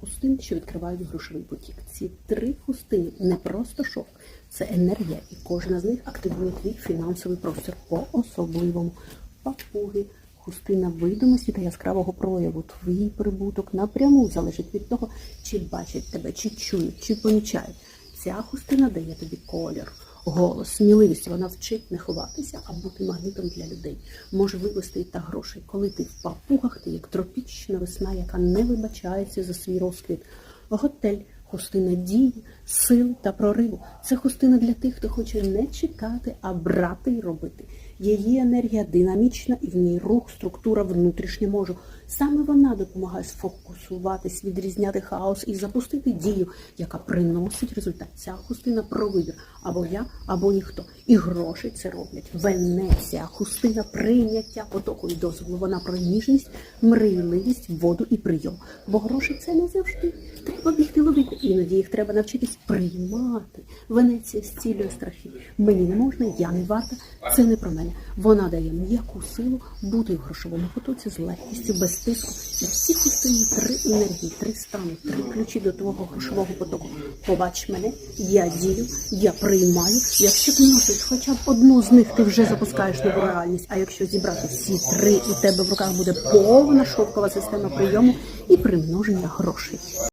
хустин, що відкривають грошовий потік. Ці три хустини не просто шовк, це енергія, і кожна з них активує твій фінансовий простір по-особливому. Папуги, хустина видимості та яскравого прояву. Твій прибуток напряму залежить від того, чи бачать тебе, чи чують, чи помічають. Ця хустина дає тобі колір, голос, сміливість. Вона вчить не ховатися, а бути магнітом для людей. Може вивести та грошей. Коли ти в папугах, ти як тропічна весна, яка не вибачається за свій розквіт. Готель, хустина дії, сил та прориву. Це хустина для тих, хто хоче не чекати, а брати і робити. Її енергія динамічна і в ній рух, структура внутрішня можу. Саме вона допомагає сфокусуватись, відрізняти хаос і запустити дію, яка приносить результат. Ця хустина про вибір. Або я, або ніхто. І гроші це роблять. Венеція, хустина прийняття потоку і дозволу. Вона про ніжність, мрійливість, воду і прийом. Бо гроші це не завжди. Треба бігти ловити. Іноді їх треба навчитись приймати. Венеція зцілює страхи. Мені не можна, я не варта. Це не про мене. Вона дає м'яку силу бути в грошовому потоці з легкістю, без тиску. І всі хустині три енергії, три стани, три ключі до твого грошового потоку. Побач мене, я дію, я приймаю. Якщо ти носиш хоча б одну з них, ти вже запускаєш нову реальність. А якщо зібрати всі три, у тебе в руках буде повна шовкова система прийому і примноження грошей.